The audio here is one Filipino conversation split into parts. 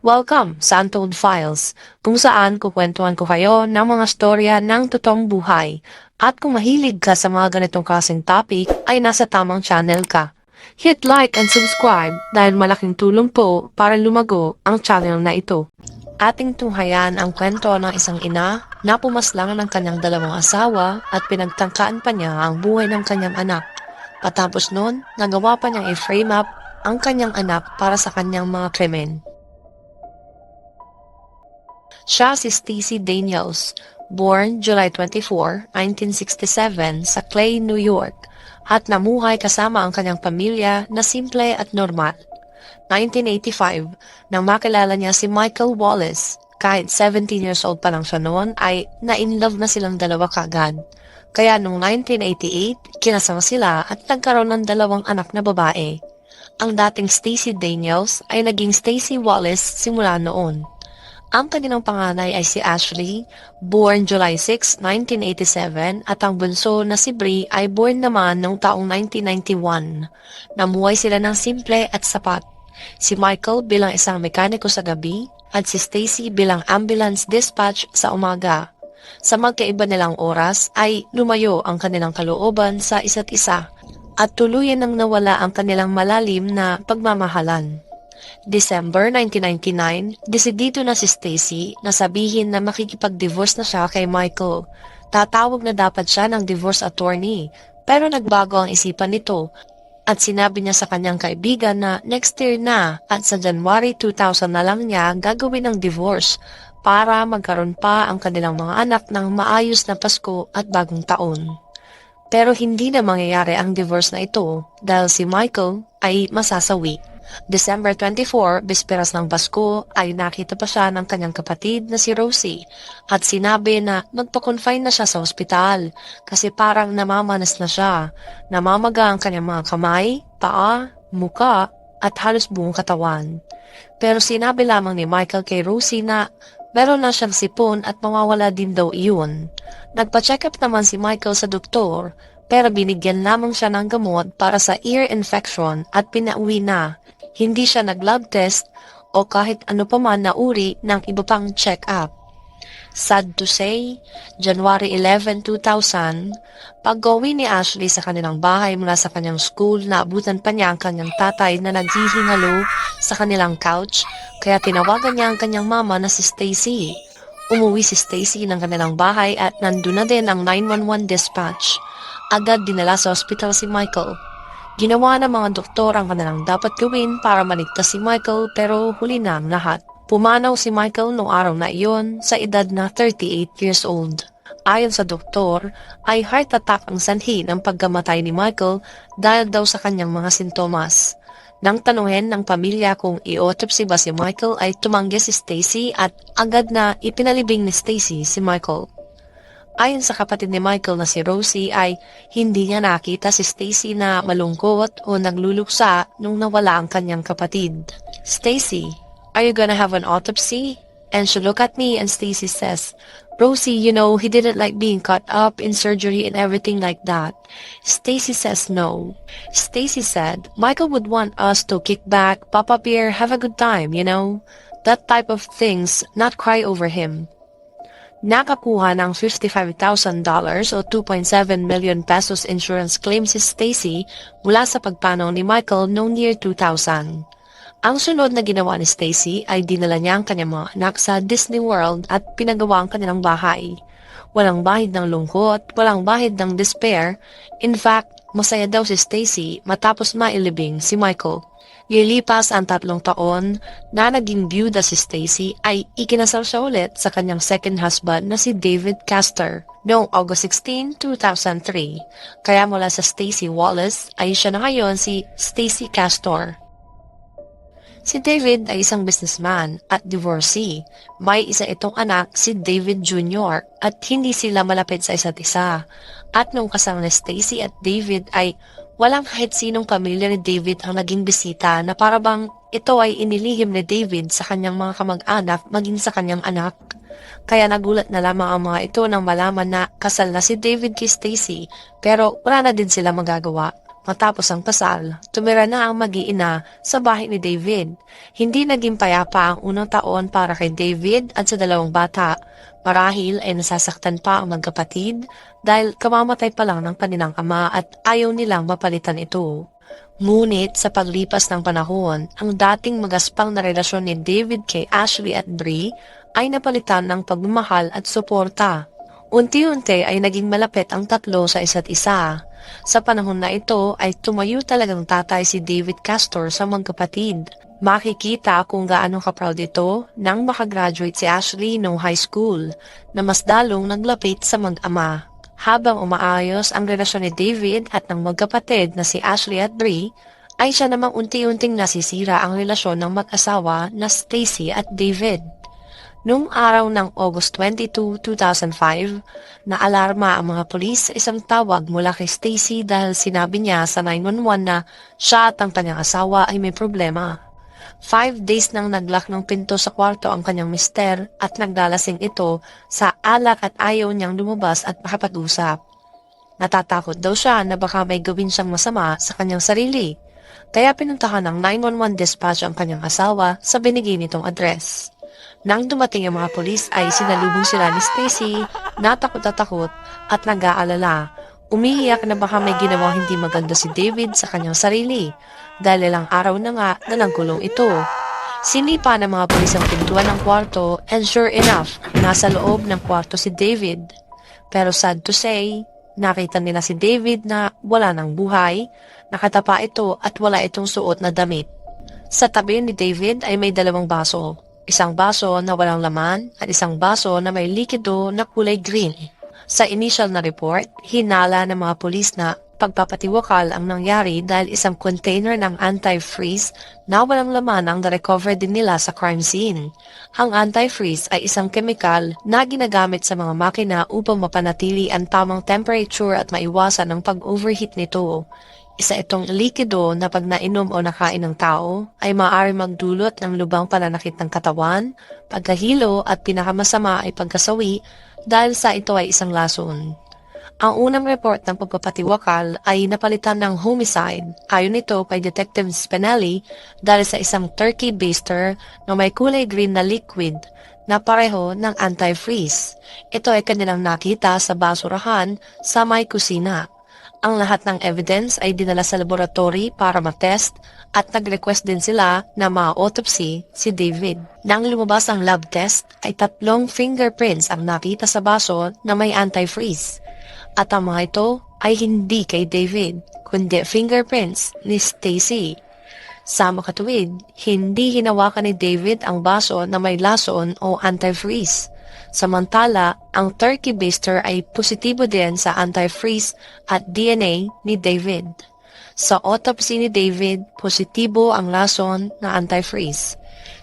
Welcome sa Untold Files, kung saan kukwentuhan ko kayo ng mga storya ng totoong buhay. At kung mahilig ka sa mga ganitong kasing topic, ay nasa tamang channel ka. Hit like and subscribe dahil malaking tulong po para lumago ang channel na ito. Ating tunghayan ang kwento ng isang ina na pumaslang ng kanyang dalawang asawa at pinagtangkaan pa niya ang buhay ng kanyang anak. Patapos nun, nagawa pa niyang i-frame up ang kanyang anak para sa kanyang mga krimen. Siya si Stacy Daniels, born July 24, 1967 sa Clay, New York, at namuhay kasama ang kanyang pamilya na simple at normal. 1985, nang makilala niya si Michael Wallace, kahit 17 years old pa lang siya noon, ay na-inlove na silang dalawa kagad. Kaya noong 1988, kinasama sila at nagkaroon ng dalawang anak na babae. Ang dating Stacy Daniels ay naging Stacy Wallace simula noon. Ang kanilang panganay ay si Ashley, born July 6, 1987, at ang bunso na si Brie ay born naman noong taong 1991. Namuhay sila ng simple at sapat. Si Michael bilang isang mekaniko sa gabi at si Stacy bilang ambulance dispatch sa umaga. Sa magkaiba nilang oras ay lumayo ang kanilang kalooban sa isa't isa at tuluyan nang nawala ang kanilang malalim na pagmamahalan. December 1999, desidido na si Stacy na sabihin na makikipag-divorce na siya kay Michael. Tatawag na dapat siya ng divorce attorney, pero nagbago ang isipan nito at sinabi niya sa kanyang kaibigan na next year na at sa January 2000 na lang niya gagawin ang divorce para magkaroon pa ang kanilang mga anak ng maayos na Pasko at bagong taon. Pero hindi na mangyayari ang divorce na ito dahil si Michael ay masasawi. December 24, bisperas ng Pasko, ay nakita pa siya ng kanyang kapatid na si Rosie at sinabi na magpa-confine na siya sa ospital kasi parang namamanas na siya. Namamaga ang kanyang mga kamay, paa, muka at halos buong katawan. Pero sinabi lamang ni Michael kay Rosie na meron na siyang sipon at mawawala din daw iyon. Nagpa-check up naman si Michael sa doktor pero binigyan lamang siya ng gamot para sa ear infection at pinauwi na hindi siya nag-lab test o kahit ano pa man na uri ng iba pang check-up. Sad to say, January 11, 2000, pag-uwi ni Ashley sa kanilang bahay mula sa kanyang school, naabutan pa niya ang kanyang tatay na naghihingalo sa kanilang couch, kaya tinawagan niya ang kanyang mama na si Stacy. Umuwi si Stacy ng kanilang bahay at nandun na din ang 911 dispatch. Agad dinala sa hospital si Michael. Ginawa ng mga doktor ang kanilang dapat gawin para maligtas si Michael pero huli na ang lahat. Pumanaw si Michael noong araw na iyon sa edad na 38 years old. Ayon sa doktor, ay heart attack ang sanhi ng pagkamatay ni Michael dahil daw sa kanyang mga sintomas. Nang tanungin ng pamilya kung i-autopsy ba si Michael ay tumanggi si Stacy at agad na ipinalibing ni Stacy si Michael. Ayon sa kapatid ni Michael na si Rosie ay hindi niya nakita si Stacy na malungkot o nagluluksa nung nawala ang kanyang kapatid. Stacy, are you gonna have an autopsy? And she look at me and Stacy says, Rosie, you know, he didn't like being caught up in surgery and everything like that. Stacy says no. Stacy said, Michael would want us to kick back, pop up here, have a good time, you know? That type of things, not cry over him. Nakakuha ng $55,000 o 2.7 million pesos insurance claim si Stacy mula sa pagpanaw ni Michael noong year 2000. Ang sunod na ginawa ni Stacy ay dinala niya ang kanyang mga anak sa Disney World at pinagawa ang kanilang bahay. Walang bahid ng lungkot, walang bahid ng despair. In fact, masaya daw si Stacy matapos mailibing si Michael. Lilipas ang tatlong taon na naging byuda si Stacy ay ikinasal siya ulit sa kanyang second husband na si David Castor noong August 16, 2003. Kaya mula sa Stacy Wallace ay siya na ngayon si Stacy Castor. Si David ay isang businessman at divorcee. May isa itong anak, si David Jr. at hindi sila malapit sa isa't isa. At nung kasama ni Stacy at David ay walang kahit sinong pamilya ni David ang naging bisita na parabang ito ay inilihim ni David sa kanyang mga kamag-anak maging sa kanyang anak. Kaya nagulat na lamang ang mga ito nang malaman na kasal na si David kay Stacy pero wala na din sila magagawa. Matapos ang kasal, tumira na ang mag-iina sa bahay ni David. Hindi naging payapa ang unang taon para kay David at sa dalawang bata. Marahil ay nasasaktan pa ang magkapatid dahil kamamatay pa lang ng kanilang ama at ayaw nilang mapalitan ito. Ngunit sa paglipas ng panahon, ang dating magaspang na relasyon ni David kay Ashley at Brie ay napalitan ng pagmamahal at suporta. Unti-unti ay naging malapit ang tatlo sa isa't isa. Sa panahon na ito ay tumayo talagang tatay si David Castor sa magkapatid. Makikita kung gaano ka-proud ito nang makagraduate si Ashley noong high school na mas dalong naglapit sa mag-ama. Habang umaayos ang relasyon ni David at ng magkapatid na si Ashley at Brie, ay siya namang unti-unting nasisira ang relasyon ng mag-asawa na Stacy at David. Noong araw ng August 22, 2005, naalarma ang mga pulis sa isang tawag mula kay Stacy dahil sinabi niya sa 911 na siya at ang kanyang asawa ay may problema. Five days nang naglock ng pinto sa kwarto ang kanyang mister at naglalasing ito sa alak at ayaw niyang lumabas at makapag-usap. Natatakot daw siya na baka may gawin siyang masama sa kanyang sarili. Kaya pinuntahan ng 911 dispatch ang kanyang asawa sa binigay nitong address. Nang dumating ang mga polis ay sinalubong sila ni Stacy, natakot at takot at nag-aalala. Umiiyak na baka may ginawa hindi maganda si David sa kanyang sarili dahil ilang araw na nga na nangkulong ito. Sinipa ng mga polis ang pintuan ng kwarto and sure enough, nasa loob ng kwarto si David. Pero sad to say, nakita nila si David na wala ng buhay, nakatapa ito at wala itong suot na damit. Sa tabi ni David ay may dalawang baso, isang baso na walang laman at isang baso na may likido na kulay green. Sa initial na report, hinala ng mga pulis na pagpapatiwakal ang nangyari dahil isang container ng antifreeze na walang laman ang na-recover din nila sa crime scene. Ang antifreeze ay isang kemikal na ginagamit sa mga makina upang mapanatili ang tamang temperature at maiwasan ang pag-overheat nito. Isa itong likido na pag nainom o nakain ng tao ay maaari magdulot ng lubang pananakit ng katawan, pagkahilo at pinakamasama ay pagkasawi dahil sa ito ay isang lason. Ang unang report ng pagpapatiwakal ay napalitan ng homicide ayon nito kay Detective Spinelli dahil sa isang turkey baster na may kulay green na liquid na pareho ng antifreeze. Ito ay kanilang nakita sa basurahan sa may kusina. Ang lahat ng evidence ay dinala sa laboratory para matest at nag-request din sila na ma-autopsy si David. Nang lumabas ang lab test ay tatlong fingerprints ang nakita sa baso na may antifreeze. At ang mga ito ay hindi kay David, kundi fingerprints ni Stacy. Sa makatuwid, hindi hinawakan ni David ang baso na may lason o antifreeze. Samantala, ang turkey baster ay positibo din sa antifreeze at DNA ni David. Sa autopsy ni David, positibo ang lason na antifreeze.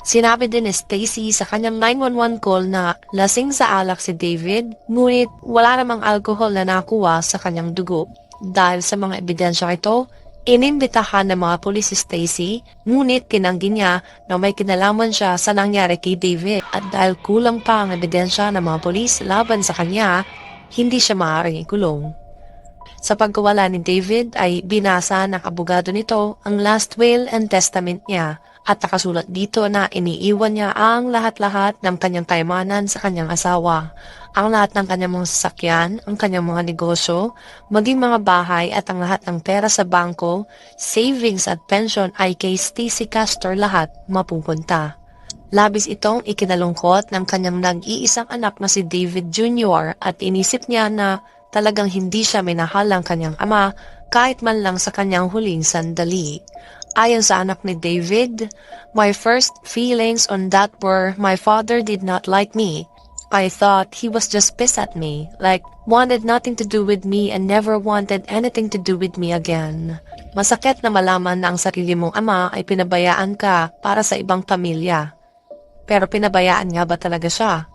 Sinabi din ni Stacy sa kanyang 911 call na lasing sa alak si David, ngunit wala namang alcohol na nakuha sa kanyang dugo. Dahil sa mga ebidensya ito, inimbitahan ng mga pulis si Stacy, ngunit tinanggi niya na may kinalaman siya sa nangyari kay David. At dahil kulang pa ang ebidensya ng mga pulis laban sa kanya, hindi siya maaaring ikulong. Sa pagkawala ni David ay binasa ng abogado nito ang last will and testament niya at nakasulat dito na iniiwan niya ang lahat-lahat ng kanyang taymanan sa kanyang asawa, ang lahat ng kanyang mga sasakyan, ang kanyang mga negosyo, maging mga bahay at ang lahat ng pera sa bangko, savings at pension ay kay Stacy Castor lahat mapupunta. Labis itong ikinalungkot ng kanyang nag-iisang anak na si David Jr. at inisip niya na talagang hindi siya minahal ang kanyang ama kahit man lang sa kanyang huling sandali. Ayon sa anak ni David, my first feelings on that were my father did not like me. I thought he was just pissed at me, like wanted nothing to do with me and never wanted anything to do with me again. Masakit na malaman na ang sarili mong ama ay pinabayaan ka para sa ibang pamilya. Pero pinabayaan nga ba talaga siya?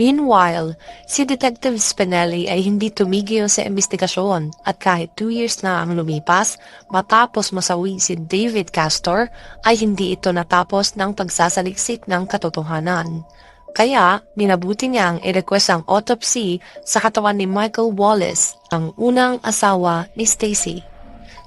Meanwhile, si Detective Spinelli ay hindi tumigil sa investigasyon at kahit two years na ang lumipas matapos masawi si David Castor ay hindi ito natapos ng pagsasaliksik ng katotohanan. Kaya, minabuti niyang i-request ang autopsy sa katawan ni Michael Wallace, ang unang asawa ni Stacy.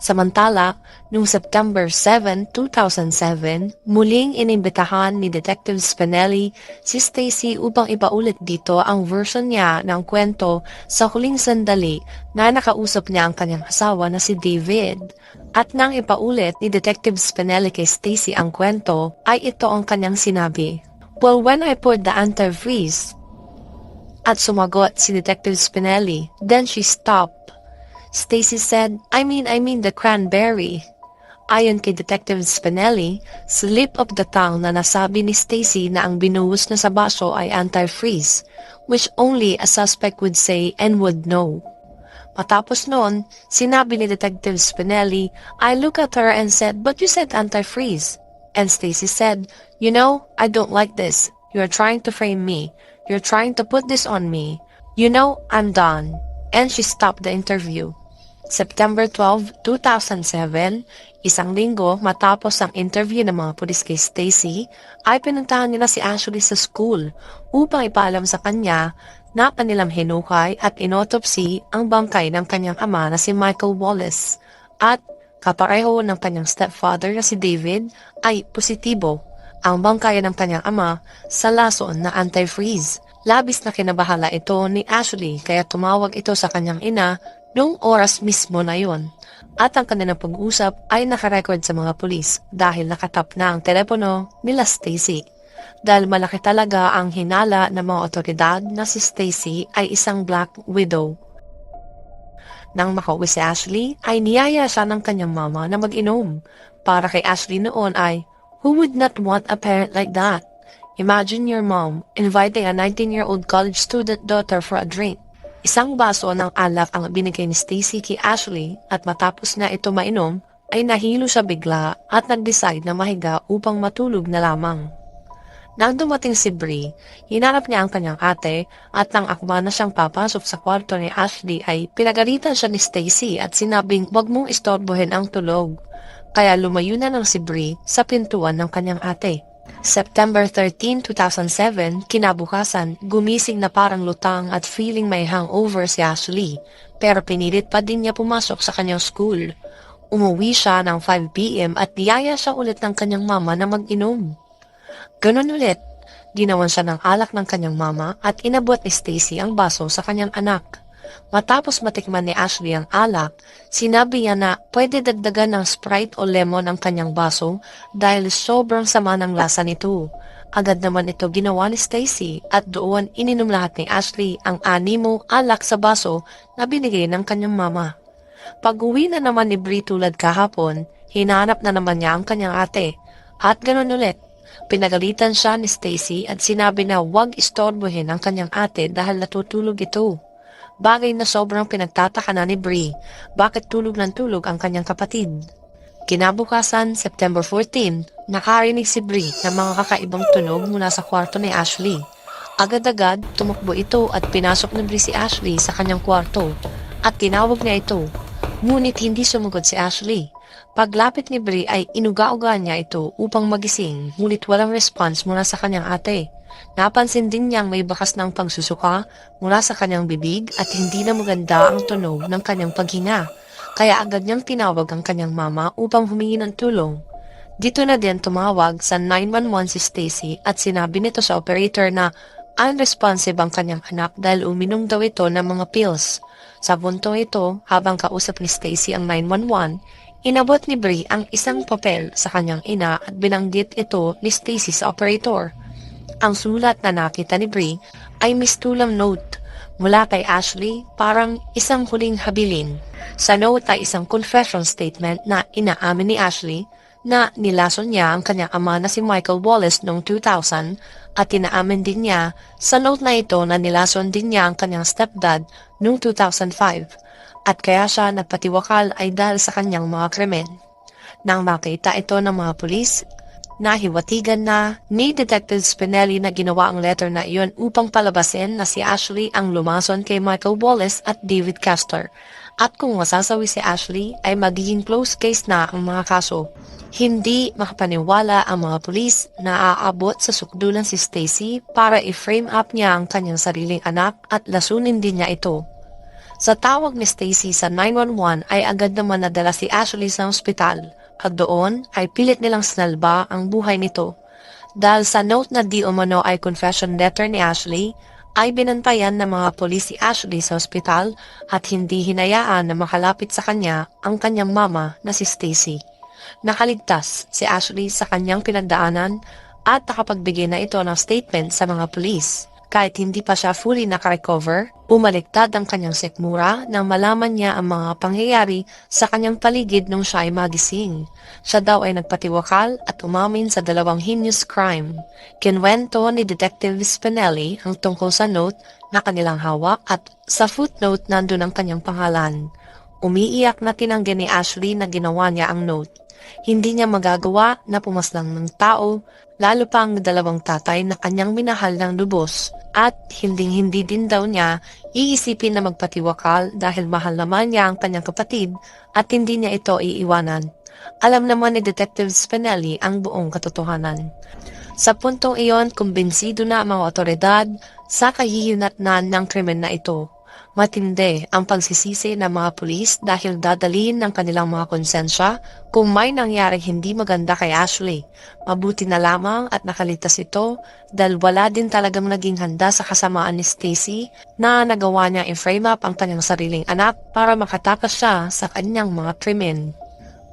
Samantala, noong September 7, 2007, muling inimbitahan ni Detective Spinelli si Stacy upang ipaulit dito ang version niya ng kwento sa huling sandali na nakausap niya ang kanyang asawa na si David. At nang ipaulit ni Detective Spinelli kay Stacy ang kwento, ay ito ang kanyang sinabi. Well, when I poured the antifreeze, at sumagot si Detective Spinelli, then she stopped. Stacy said, I mean, I mean the cranberry. Ayon kay Detective Spinelli, slip of the tongue na nasabi ni Stacy na ang binuhos na sa baso ay antifreeze, which only a suspect would say and would know. Matapos noon, sinabi ni Detective Spinelli, I look at her and said, but you said antifreeze. And Stacy said, you know, I don't like this. You're trying to frame me. You're trying to put this on me. You know, I'm done. And she stopped the interview. September 12, 2007, isang linggo matapos ang interview ng mga pulis kay Stacy, ay pinuntahan nila si Ashley sa school upang ipaalam sa kanya na kanilang hinukay at inotopsy ang bangkay ng kanyang ama na si Michael Wallace at kapareho ng kanyang stepfather na si David ay positibo ang bangkay ng kanyang ama sa lason na antifreeze. Labis na kinabahala ito ni Ashley kaya tumawag ito sa kanyang ina noong oras mismo na yon. At ang kanilang pag-usap ay nakarecord sa mga pulis dahil nakatap na ang telepono nila Stacy. Dahil malaki talaga ang hinala ng mga otoridad na si Stacy ay isang black widow. Nang makauwi si Ashley, ay niyaya siya ng kanyang mama na mag-inom. Para kay Ashley noon ay, who would not want a parent like that? Imagine your mom inviting a 19-year-old college student daughter for a drink. Isang baso ng alak ang binigay ni Stacy kay Ashley at matapos na ito mainom, ay nahilo siya bigla at nag-decide na mahiga upang matulog na lamang. Nang dumating si Brie, hinarap niya ang kanyang ate at nang akma na siyang papasok sa kwarto ni Ashley ay pinagalitan siya ni Stacy at sinabing wag mong istorbohin ang tulog. Kaya lumayo na lang si Brie sa pintuan ng kanyang ate. September 13, 2007, kinabukasan, gumising na parang lutang at feeling may hangover si Ashley, pero pinilit pa din niya pumasok sa kanyang school. Umuwi siya ng 5pm at niyaya siya ulit ng kanyang mama na mag-inom. Ganon ulit, ginawan siya ng alak ng kanyang mama at inabot ni Stacy ang baso sa kanyang anak. Matapos matikman ni Ashley ang alak, sinabi niya na pwede dagdagan ng Sprite o lemon ang kanyang baso dahil sobrang sama ng lasa nito. Agad naman ito ginawa ni Stacy at doon ininom lahat ni Ashley ang animo alak sa baso na binigay ng kanyang mama. Pag-uwi na naman ni Brie tulad kahapon, hinanap na naman niya ang kanyang ate. At ganon ulit, pinagalitan siya ni Stacy at sinabi na huwag istorbohin ang kanyang ate dahil natutulog ito. Bagay na sobrang pinagtataka na ni Brie, bakit tulog ng tulog ang kanyang kapatid. Kinabukasan, September 14, nakarinig si Brie ng mga kakaibang tunog mula sa kwarto ni Ashley. Agad-agad, tumakbo ito at pinasok ni Brie si Ashley sa kanyang kwarto at tinawag niya ito. Ngunit hindi sumugod si Ashley. Paglapit ni Brie ay inuga-uga niya ito upang magising ngunit walang response mula sa kanyang ate. Napansin din niyang may bakas ng pagsusuka mula sa kanyang bibig at hindi na maganda ang tunog ng kanyang paghinga. Kaya agad niyang tinawag ang kanyang mama upang humingi ng tulong. Dito na din tumawag sa 911 si Stacy at sinabi nito sa operator na unresponsive ang kanyang anak dahil uminom daw ito ng mga pills. Sa punto ito, habang kausap ni Stacy ang 911, inabot ni Brie ang isang papel sa kanyang ina at binanggit ito ni Stacy sa operator. Ang sulat na nakita ni Brie ay mistulang note mula kay Ashley parang isang huling habilin. Sa note ay isang confession statement na inaamin ni Ashley na nilason niya ang kanyang ama na si Michael Wallace noong 2000 at inaamin din niya sa note na ito na nilason din niya ang kanyang stepdad noong 2005 at kaya siya nagpatiwakal ay dahil sa kanyang mga krimen. Nang makita ito ng mga pulis, nahiwatigan na ni Detective Spinelli na ginawa ang letter na iyon upang palabasin na si Ashley ang lumason kay Michael Wallace at David Castor. At kung masasawi si Ashley ay magiging close case na ang mga kaso. Hindi makapaniwala ang mga pulis na aabot sa sukdulan si Stacy para i-frame up niya ang kanyang sariling anak at lasunin din niya ito. Sa tawag ni Stacy sa 911 ay agad naman nadala si Ashley sa ospital at doon ay pilit nilang sinalba ang buhay nito. Dahil sa note na di umano ay confession letter ni Ashley, ay binantayan ng mga polis si Ashley sa ospital at hindi hinayaan na makalapit sa kanya ang kanyang mama na si Stacy. Nakaligtas si Ashley sa kanyang pinagdaanan at nakapagbigay na ito ng statement sa mga pulis. Kahit hindi pa siya fully nakarecover, bumaliktad ang kanyang sekmura nang malaman niya ang mga pangyayari sa kanyang paligid nung siya ay magising. Siya daw ay nagpatiwakal at umamin sa dalawang heinous crime. Kinwento ni Detective Spinelli ang tungkol sa note na kanilang hawak at sa footnote nandun ang kanyang pangalan. Umiiyak na tinanggi ni Ashley na ginawa niya ang note. Hindi niya magagawa na pumaslang ng tao, lalo pa ang dalawang tatay na kanyang minahal ng lubos. At hinding-hindi din daw niya iisipin na magpatiwakal dahil mahal naman niya ang kanyang kapatid at hindi niya ito iiwanan. Alam naman ni Detective Spinelli ang buong katotohanan. Sa puntong iyon, kumbinsido na ang mga otoridad sa kahihinatnan ng krimen na ito. Matindi ang pagsisisi ng mga pulis dahil dadalhin ng kanilang mga konsensya kung may nangyaring hindi maganda kay Ashley. Mabuti na lamang at nakalitas ito dahil wala din talagang naging handa sa kasamaan ni Stacy na nagawa niya i-frame up ang kanyang sariling anak para makatakas siya sa kanyang mga krimen.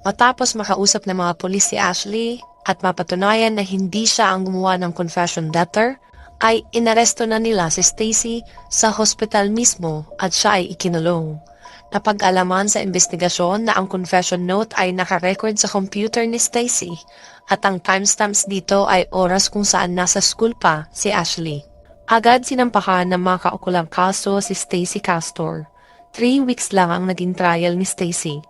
Matapos makausap ng mga pulis si Ashley at mapatunayan na hindi siya ang gumawa ng confession letter, ay inaresto na nila si Stacy sa hospital mismo at siya ay ikinulong. Napag-alaman sa investigasyon na ang confession note ay nakarecord sa computer ni Stacy at ang timestamps dito ay oras kung saan nasa school pa si Ashley. Agad sinampahan ng mga kaukulang kaso si Stacy Castor. Three weeks lang ang naging trial ni Stacy.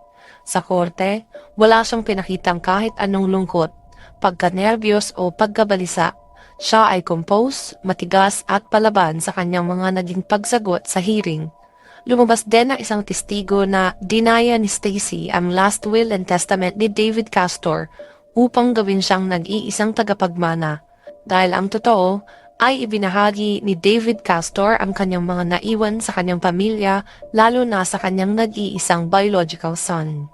Sa korte, wala siyang pinakitang kahit anong lungkot, pagka-nervyos o pagkabalisa siya ay compose, matigas at palaban sa kanyang mga naging pagsagot sa hearing. Lumabas din ang isang testigo na dinaya ni Stacy ang last will and testament ni David Castor upang gawin siyang nag-iisang tagapagmana. Dahil ang totoo ay ibinahagi ni David Castor ang kanyang mga naiwan sa kanyang pamilya lalo na sa kanyang nag-iisang biological son.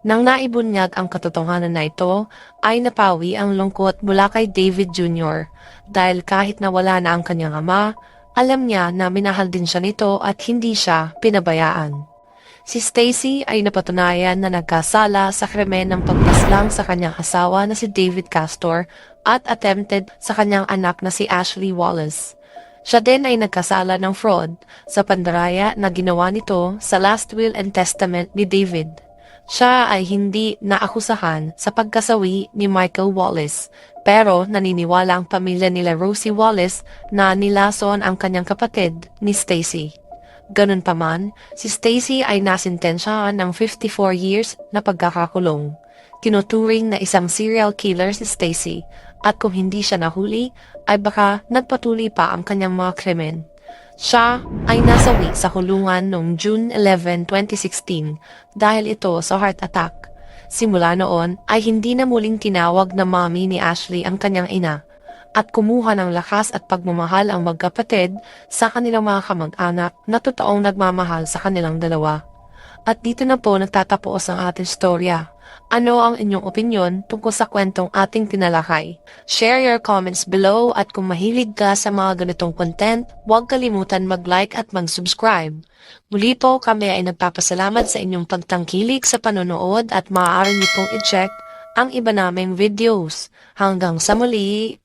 Nang naibunyag ang katotohanan na ito, ay napawi ang lungkot mula kay David Jr. dahil kahit nawala na ang kanyang ama, alam niya na minahal din siya nito at hindi siya pinabayaan. Si Stacy ay napatunayan na nagkasala sa krimen ng pagpaslang sa kanyang asawa na si David Castor at attempted sa kanyang anak na si Ashley Wallace. Siya din ay nagkasala ng fraud sa pandaraya na ginawa nito sa last will and testament ni David. Siya ay hindi naakusahan sa pagkasawi ni Michael Wallace, pero naniniwala ang pamilya nila Rosie Wallace na nilason ang kanyang kapatid ni Stacy. Ganun pa man, si Stacy ay nasintensyahan ng 54 years na pagkakakulong. Tinuturing na isang serial killer si Stacy at kung hindi siya nahuli, ay baka nagpatuloy pa ang kanyang mga krimen. Siya ay nasawi sa kulungan noong June 11, 2016 dahil ito sa heart attack. Simula noon ay hindi na muling tinawag na mommy ni Ashley ang kanyang ina at kumuha ng lakas at pagmamahal ang magkapatid sa kanilang mga kamag-anak na totoong nagmamahal sa kanilang dalawa. At dito na po nagtatapos ang ating storya. Ano ang inyong opinion tungkol sa kwentong ating tinalakay? Share your comments below at kung mahilig ka sa mga ganitong content, huwag kalimutan mag-like at mag-subscribe. Muli po kami ay nagpapasalamat sa inyong pagtangkilik sa panonood at maaari niyo pong i-check ang iba naming videos. Hanggang sa muli!